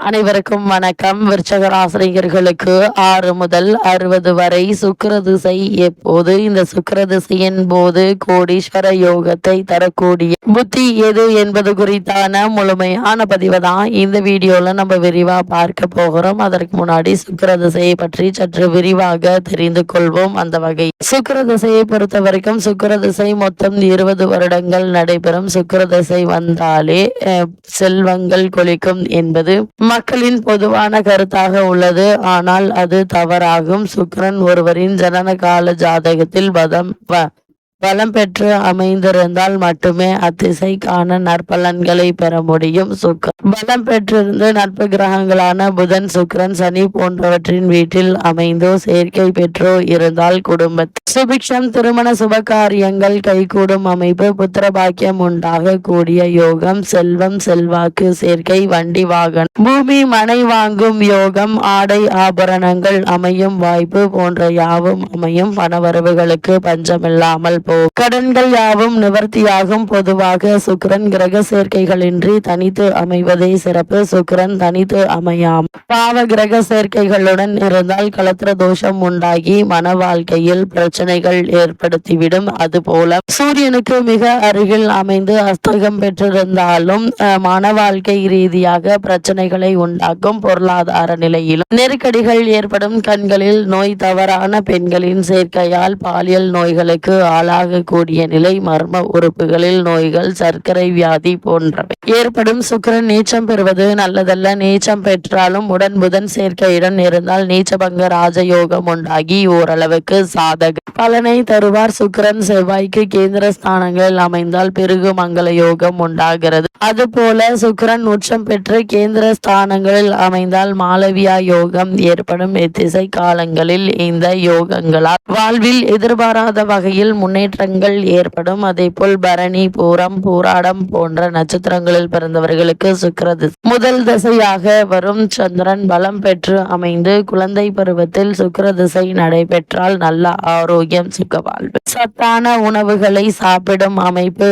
அனைவருக்கும் வணக்கம். விருச்சகராசிரியர்களுக்கு ஆறு முதல் அறுபது வரை சுக்கர திசை எப்போது? இந்த சுக்கர திசையின் போது கோடீஸ்வர யோகத்தை தரக்கூடிய புத்தி எது என்பது குறித்தான முழுமையான பதிவை தான் இந்த வீடியோல நம்ம விரிவா பார்க்க போகிறோம். அதற்கு முன்னாடி சுக்கர திசையை பற்றி சற்று விரிவாக தெரிந்து கொள்வோம். அந்த வகை சுக்கர திசையை பொறுத்த வரைக்கும் சுக்கர திசை மொத்தம் இருபது வருடங்கள் நடைபெறும். சுக்கர திசை வந்தாலே அஹ், செல்வங்கள் கொலிக்கும் என்பது மக்களின் பொதுவான கருத்தாக உள்ளது. ஆனால் அது தவறாகும். சுக்கிரன் ஒருவரின் ஜனன கால ஜாதகத்தில் பதம் ப பலம் பெற்று அமைந்திருந்தால் மட்டுமே அத்திசைக்கான நற்பலன்களை பெற முடியும். சுக்கரன். பலம் பெற்றிருந்து நட்பு கிரகங்களான புதன் சுக்கிரன் சனி போன்றவற்றின் வீட்டில் அமைந்தோ சேர்க்கை பெற்றோ இருந்தால் குடும்பத்தில் சுபிக்ஷம் திருமண சுபகாரியங்கள் கைகூடும் அமைப்பு புத்திர பாக்கியம் உண்டாக கூடிய யோகம் செல்வம் செல்வாக்கு சேர்க்கை வண்டி வாகனம் பூமி மனை வாங்கும் யோகம் ஆடை ஆபரணங்கள் அமையும் வாய்ப்பு போன்ற யாவும் அமையும். பணவரவுகளுக்கு பஞ்சமில்லாமல் கடன்கள் யாவும் நிவர்த்தியாகும் பொதுவாக சுக்கரன் கிரக சேர்க்கைகளின்றி தனித்து அமைவதே சிறப்பு. சுக்கரன் தனித்து அமையாம். பாவ கிரக சேர்க்கைகளுடன் இருந்தால் கலத்திர தோஷம் உண்டாகி மன வாழ்க்கையில் பிரச்சனைகள் ஏற்படுத்திவிடும். அதுபோல சூரியனுக்கு மிக அருகில் அமைந்து அஸ்தகம் பெற்றிருந்தாலும் மன வாழ்க்கை ரீதியாக பிரச்சனைகளை உண்டாக்கும் பொருளாதார நிலையிலும் நெருக்கடிகள் ஏற்படும். கண்களில் நோய் தவறான பெண்களின் சேர்க்கையால் பாலியல் நோய்களுக்கு ஆகக்கூடிய நிலை மர்ம உறுப்புகளில் நோய்கள் சர்க்கரை வியாதி போன்றவை. ஏற்படும் சுக்கிரன் நீச்சம் பெறுவது நல்லதல்ல. நீச்சம் பெற்றாலும் உடன் புதன் சேர்க்கையுடன் இருந்தால் நீச்சபங்க ராஜயோகம் உண்டாகி ஓரளவுக்கு சாதக பலனை தருவார் சுக்கிரன். செவ்வாய்க்கு கேந்திர ஸ்தானங்களில் அமைந்தால் பெருகு மங்கள யோகம் உண்டாகிறது. அதுபோல சுக்கிரன் உச்சம் பெற்று கேந்திர ஸ்தானங்களில் அமைந்தால் மாளவியா யோகம் ஏற்படும். இத்திசை காலங்களில் இந்த யோகங்களால் வாழ்வில் எதிர்பாராத வகையில் முன்னேற்ற முன்னேற்றங்கள் ஏற்படும். அதேபோல் பரணி பூரம் பூராடம் போன்ற நட்சத்திரங்களில் பிறந்தவர்களுக்கு சுக்கிரது. முதல் திசையாக வரும் சந்திரன் பலம் பெற்று அமைந்து குழந்தை பருவத்தில் சுக்கர திசை நடைபெற்றால் நல்ல ஆரோக்கியம் சுக வாழ்வு. சத்தான உணவுகளை சாப்பிடும் அமைப்பு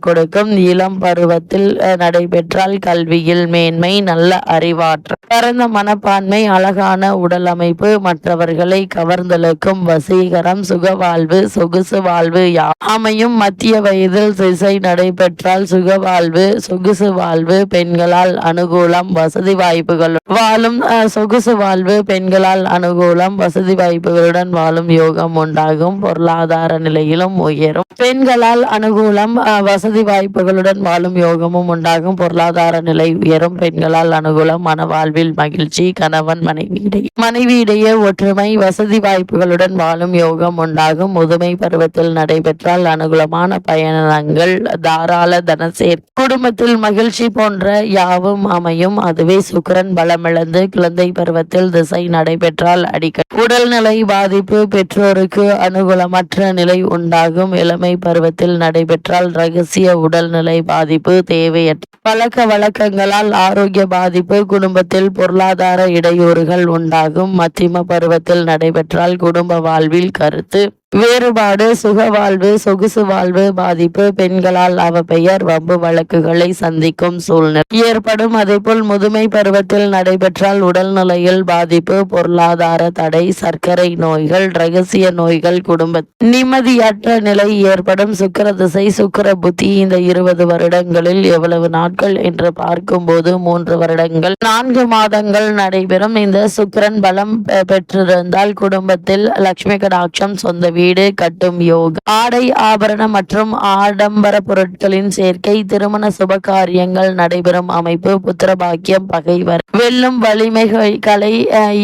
கொடுக்கும். இளம் பருவத்தில் அஹ், நடைபெற்றால் கல்வியில் மேன்மை நல்ல அறிவாற்றல். பரந்த மனப்பான்மை அழகான உடல் அமைப்பு மற்றவர்களை கவர்ந்தெழுக்கும் வசீகரம் சுகவாழ்வு சொகுசு வாழ்வு வாழ்வு அமையும் மத்திய வயதில் திசை நடைபெற்றால் சுக வாழ்வு சொகுசு வாழ்வு பெண்களால் அனுகூலம் வசதி வாய்ப்புகள். வாழும் சொகுசு வாழ்வு பெண்களால் அனுகூலம் வசதி வாய்ப்புகளுடன் வாழும் யோகம் உண்டாகும். பொருளாதார நிலையிலும் உயரும். பெண்களால் அனுகூலம் வசதி வாய்ப்புகளுடன் வாழும் யோகமும் உண்டாகும். பொருளாதார நிலை உயரும். பெண்களால் அனுகூலம் மன வாழ்வில் மகிழ்ச்சி கணவன் மனைவியிடையே மனைவியிடையே ஒற்றுமை வசதி வாய்ப்புகளுடன் வாழும் யோகம் உண்டாகும். முதுமை பருவத்தில் நடைபெற்றால் அனுகூலமான பயணங்கள் தாராள தனசேர். குடும்பத்தில் மகிழ்ச்சி போன்ற யாவும் அமையும். அதுவே சுக்கரன் பலமிழந்து குழந்தை பருவத்தில் திசை நடைபெற்றால் அடிக்கடி. உடல்நிலை பாதிப்பு பெற்றோருக்கு அனுகூலமற்ற நிலை உண்டாகும். இளமை பருவத்தில் நடைபெற்றால் ரகசிய உடல்நிலை பாதிப்பு தேவையற்ற. பழக்க வழக்கங்களால் ஆரோக்கிய பாதிப்பு குடும்பத்தில் பொருளாதார இடையூறுகள் உண்டாகும். மத்தியம பருவத்தில் நடைபெற்றால் குடும்ப வாழ்வில் கருத்து வேறுபாடு சுக வாழ்வு சொகுசு வாழ்வு பாதிப்பு பெண்களால் அவ பெயர் வம்பு வழக்குகளை சந்திக்கும் சூழ்நிலை. ஏற்படும் அதேபோல் முதுமை பருவத்தில் நடைபெற்றால் உடல்நிலையில் பாதிப்பு பொருளாதார தடை சர்க்கரை நோய்கள் ரகசிய நோய்கள் குடும்ப நிம்மதியற்ற நிலை ஏற்படும். சுக்கர திசை சுக்கிர புத்தி இந்த இருபது வருடங்களில் எவ்வளவு நாட்கள் என்று பார்க்கும்போது மூன்று வருடங்கள். நான்கு மாதங்கள் நடைபெறும். இந்த சுக்கரன் பலம் பெ- பெற்றிருந்தால் குடும்பத்தில் லட்சுமி கடாட்சம் சொந்த வீடு வீடு கட்டும் யோகம் ஆடை ஆபரணம் மற்றும் ஆடம்பர பொருட்களின் சேர்க்கை திருமண சுப காரியங்கள் நடைபெறும் அமைப்பு புத்திர பாக்கியம் பகைவர். வெல்லும் வலிமைகள் கலை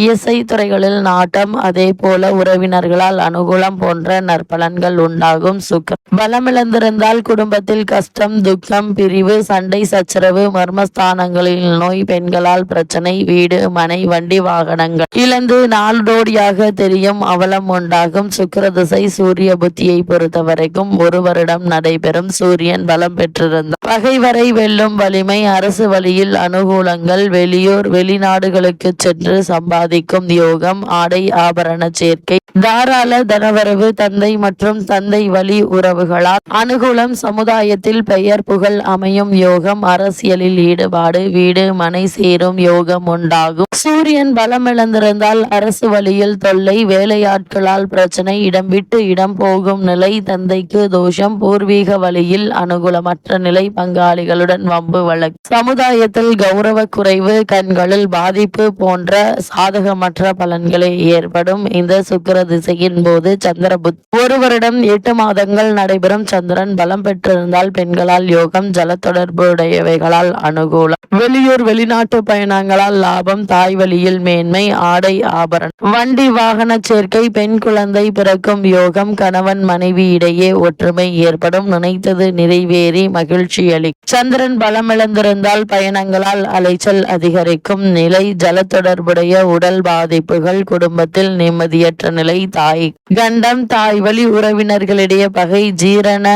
இசை துறைகளில் நாட்டம் அதே போல உறவினர்களால் அனுகூலம் போன்ற நற்பலன்கள் உண்டாகும். சுக்கர் பலமிழந்திருந்தால் குடும்பத்தில் கஷ்டம் துக்கம் பிரிவு சண்டை சச்சரவு மர்மஸ்தானங்களில் நோய் பெண்களால் பிரச்சனை வீடு மனை வண்டி வாகனங்கள். இழந்து நாள்தோடியாக தெரியும் அவலம் உண்டாகும். சுக்கரது தசை சூரிய புத்தியை பொறுத்தவரைக்கும் ஒரு வருடம் நடைபெறும். சூரியன் பலம் பெற்றிருந்தார். பகைவரை வெல்லும் வலிமை அரசு வழியில் அனுகூலங்கள் வெளியூர் வெளிநாடுகளுக்கு சென்று சம்பாதிக்கும் யோகம் ஆடை ஆபரண சேர்க்கை தாராள தனவரவு தந்தை மற்றும் தந்தை வழி உறவுகளால் அனுகூலம் சமுதாயத்தில் பெயர் புகழ் அமையும் யோகம் அரசியலில் ஈடுபாடு வீடு மனை சேரும் யோகம் உண்டாகும். சூரியன் பலமிழந்திருந்தால் அரசு வழியில் தொல்லை வேலையாட்களால் பிரச்சனை இடம் விட்டு இடம் போகும் நிலை தந்தைக்கு தோஷம் பூர்வீக வழியில் அனுகூலமற்ற நிலை பங்காளிகளுடன் வம்பு வழக்கு. சமுதாயத்தில் கௌரவ குறைவு கண்களில் பாதிப்பு போன்ற சாதகமற்ற பலன்களே ஏற்படும். இந்த சுக்கர திசையின் போது சந்திரபுத் ஒரு வருடம் எட்டு மாதங்கள் நடைபெறும். சந்திரன் பலம் பெற்றிருந்தால் பெண்களால் யோகம் ஜல தொடர்புடையவைகளால் அனுகூலம். வெளியூர் வெளிநாட்டு பயணங்களால் லாபம் தாய் வழியில் மேன்மை ஆடை ஆபரணம். வண்டி வாகன சேர்க்கை பெண் குழந்தை பிறக்கும் யோகம் கணவன் மனைவி இடையே ஒற்றுமை ஏற்படும். நினைத்தது நிறைவேறி மகிழ்ச்சி அளி சந்திரன் பலமிழந்திருந்தால் பயணங்களால் அலைச்சல் அதிகரிக்கும். நிலை ஜல தொடர்புடைய உடல் பாதிப்புகள் குடும்பத்தில் நிம்மதியற்ற நிலை தாய். கண்டம் தாய் வழி உறவினர்களிடையே பகை. ஜீரண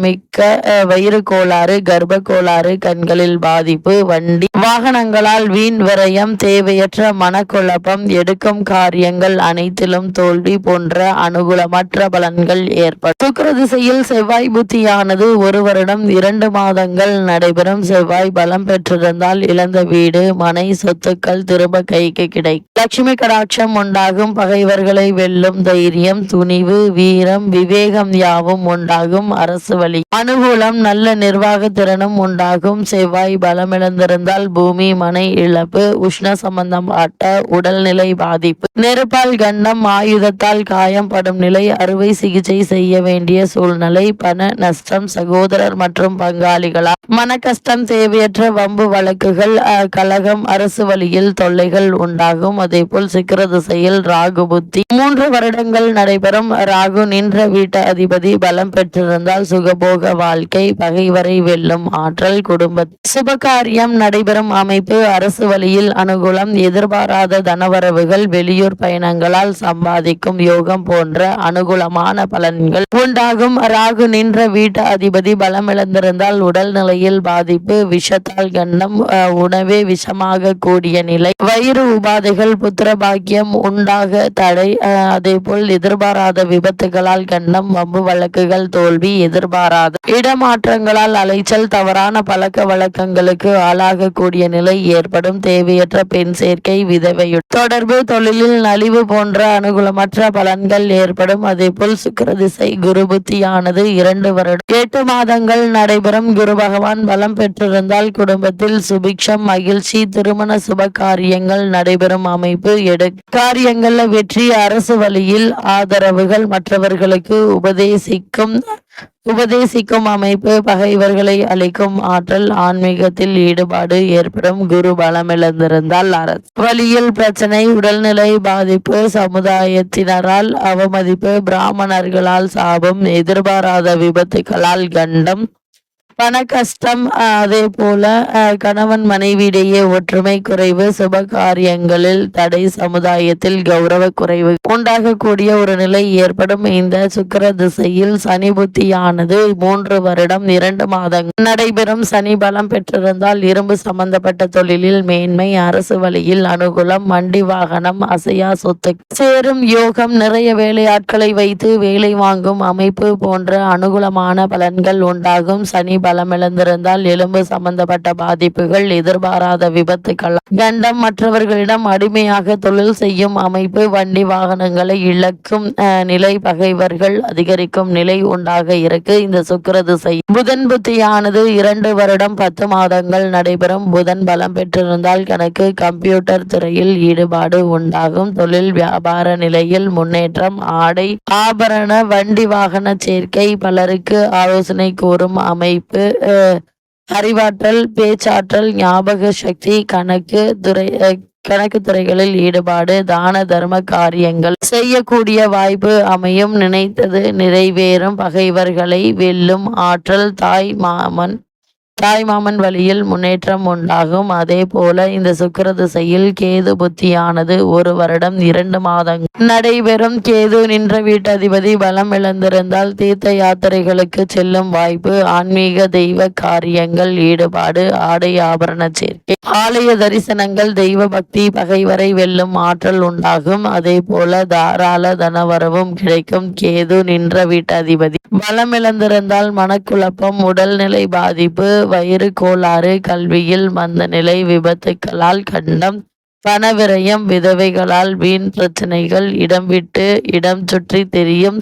மிக்க வயிறு கோளாறு கர்ப்ப கோளாறு கண்களில் பாதிப்பு வண்டி. வாகனங்களால் வீண் விரயம் தேவையற்ற மனக்குழப்பம் எடுக்கும் காரியங்கள் அனைத்திலும் தோல்வி போன்ற அனுகூல மற்ற பலன்கள் ஏற்படும். சுக்கர திசையில் செவ்வாய் புத்தியானது ஒரு வருடம் இரண்டு மாதங்கள் நடைபெறும். செவ்வாய் பலம் பெற்றிருந்தால் இழந்த வீடு மனை சொத்துக்கள் திரும்ப கைக்கு கிடைக்கும். லட்சுமி கடாட்சம் உண்டாகும். பகைவர்களை வெல்லும் தைரியம் துணிவு வீரம் விவேகம் யாவும் உண்டாகும். அரசு வழி. அனுகூலம் நல்ல நிர்வாக திறனும் உண்டாகும். செவ்வாய் பலமிழந்திருந்தால் பூமி மனை இழப்பு உஷ்ண சம்பந்தம் ஆட்ட உடல்நிலை பாதிப்பு. நெருப்பால் கண்டம் ஆயுதத்தால் காயம் படும் நிலை அறுவை சிகிச்சை செய்ய வேண்டிய சூழ்நிலை பண நஷ்டம் சகோதரர் மற்றும் பங்காளிகளால் மன கஷ்டம் தேவையற்ற வம்பு வழக்குகள் கழகம் அரசு வழியில் தொல்லைகள் உண்டாகும். அதேபோல் சிக்கிர திசையில் ராகு புத்தி. மூன்று வருடங்கள் நடைபெறும். ராகு நின்ற வீட்டு அதிபதி பலம் பெற்றிருந்தால் சுகபோக வாழ்க்கை பகைவரை வெல்லும் ஆற்றல் குடும்ப சுபகாரியம் நடைபெறும் அமைப்பு அரசு வழியில் அனுகூலம் எதிர்பாராத தனவரவுகள் வெளியூர் பயணங்களால் சம்பாதிக்கும் யோகம் போன்ற அனுகூலமான பலன்கள். உண்டாகும். ராகு நின்ற வீட்டு அதிபதி பலமிழந்திருந்தால் உடல் நிலையில் பாதிப்பு விஷத்தால் கண்டம் உணவே விஷமாக கூடிய நிலை. வயிறு உபாதைகள் புத்திர பாக்கியம் உண்டாக தடை. அதே போல் எதிர்பாராத விபத்துகளால் கண்டம் வம்பு வழக்குகள் தோல்வி எதிர்பாராத இடமாற்றங்களால் அலைச்சல் தவறான பழக்க வழக்கங்களுக்கு ஆளாகக்கூடிய நிலை ஏற்படும். தேவையற்ற பெண் சேர்க்கை விதவையுடன் தொடர்பு தொழிலில் நலிவு போன்ற அனுகூலமற்ற பலன்கள் ஏற்படும். அதேபோல் சுக்கர திசை குரு புத்தியானது இரண்டு வருடம் எட்டு மாதங்கள் நடைபெறும். குரு பகவான் பலம் பெற்றிருந்தால் குடும்பத்தில் சுபிக்ஷம் மகிழ்ச்சி திருமண சுப காரியங்கள் நடைபெறும் அமைப்பு எடு. காரியங்கள்ல வெற்றி அரசு வழியில் ஆதரவுகள் மற்றவர்களுக்கு உபதேசிக்கும். உபதேசிக்கும் அமைப்பு பகைவர்களை அளிக்கும் ஆற்றல் ஆன்மீகத்தில் ஈடுபாடு ஏற்படும் குரு பலமிழந்திருந்தால் அரசு வழியில் பிரச்சனை உடல்நிலை பாதிப்பு சமுதாயத்தினரால் அவமதிப்பு பிராமணர்களால் சாபம் எதிர்பாராத விபத்துகளால் கண்டம் பண கஷ்டம் அதே போல கணவன் மனைவியிடையே ஒற்றுமை குறைவு சுப காரியங்களில் தடை சமுதாயத்தில் கௌரவ குறைவு. உண்டாகக்கூடிய ஒரு நிலை ஏற்படும். இந்த சுக்கர திசையில் சனி புத்தியானது மூன்று வருடம் இரண்டு மாதங்கள். நடைபெறும் சனி பலம் பெற்றிருந்தால் இரும்பு சம்பந்தப்பட்ட தொழிலில் மேன்மை அரசு வழியில் அனுகூலம் வண்டி வாகனம் அசையா சொத்து. சேரும் யோகம் நிறைய வேலையாட்களை வைத்து வேலை வாங்கும் அமைப்பு போன்ற அனுகூலமான பலன்கள் உண்டாகும். சனி பலமிழந்திருந்தால் எலும்பு சம்பந்தப்பட்ட பாதிப்புகள் எதிர்பாராத விபத்துக்கள். கண்டம் மற்றவர்களிடம் அடிமையாக தொழில் செய்யும் அமைப்பு வண்டி வாகனங்களை இழக்கும் நிலை பகைவர்கள் அதிகரிக்கும் நிலை உண்டாக இருக்கு. இந்த சுக்கிரது திசை. புதன் புத்தியானது இரண்டு வருடம் பத்து மாதங்கள் நடைபெறும். புதன் பலம் பெற்றிருந்தால் கணக்கு கம்ப்யூட்டர் துறையில் ஈடுபாடு உண்டாகும். தொழில் வியாபார நிலையில் முன்னேற்றம் ஆடை ஆபரண வண்டி வாகன சேர்க்கை பலருக்கு ஆலோசனை கூறும் அமைப்பு அஹ், அறிவாற்றல் பேச்சாற்றல் ஞாபக சக்தி கணக்கு துறை கணக்கு துறைகளில் ஈடுபாடு தான தர்ம காரியங்கள். செய்யக்கூடிய வாய்ப்பு அமையும். நினைத்தது நிறைவேறும். பகைவர்களை வெல்லும். ஆற்றல் தாய் மாமன் தாய்மாமன் வழியில் முன்னேற்றம் உண்டாகும். அதே போல இந்த சுக்கர திசையில் கேது புத்தியானது ஒரு வருடம் இரண்டு மாதங்கள் நடைபெறும். கேது நின்ற வீட்டதிபதி பலம் இழந்திருந்தால் தீர்த்த யாத்திரைகளுக்கு செல்லும் வாய்ப்பு ஆன்மீக தெய்வ காரியங்கள் ஈடுபாடு ஆடை ஆபரண சேர்க்கை ஆலய தரிசனங்கள் தெய்வ பக்தி பகைவரை வெல்லும் ஆற்றல் உண்டாகும். அதே போல தாராள தனவரவும் கிடைக்கும். கேது நின்ற வீட்டதிபதி பலம் இழந்திருந்தால் மனக்குழப்பம் உடல்நிலை பாதிப்பு வயிறு கோளாறு கல்வியில் மந்த நிலை விபத்துக்களால் கண்டம் பணவிரயம் விதவைகளால் வீண் பிரச்சனைகள் இடம் விட்டு இடம் சுற்றி தெரியும்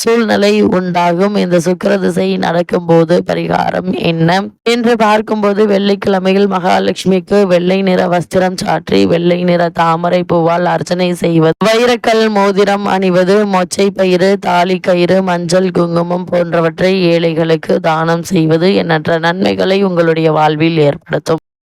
சூழ்நிலை உண்டாகும். இந்த சுக்கிர திசை நடக்கும்போது பரிகாரம் என்ன? என்று பார்க்கும்போது வெள்ளிக்கிழமையில் மகாலட்சுமிக்கு வெள்ளை நிற வஸ்திரம் சாற்றி வெள்ளை நிற தாமரை பூவால் அர்ச்சனை செய்வது வைரக்கல் மோதிரம் அணிவது மொச்சை பயிறு தாலி கயிறு மஞ்சள் குங்குமம் போன்றவற்றை ஏழைகளுக்கு தானம் செய்வது எண்ணற்ற நன்மைகளை உங்களுடைய வாழ்வில் ஏற்படுத்தும்.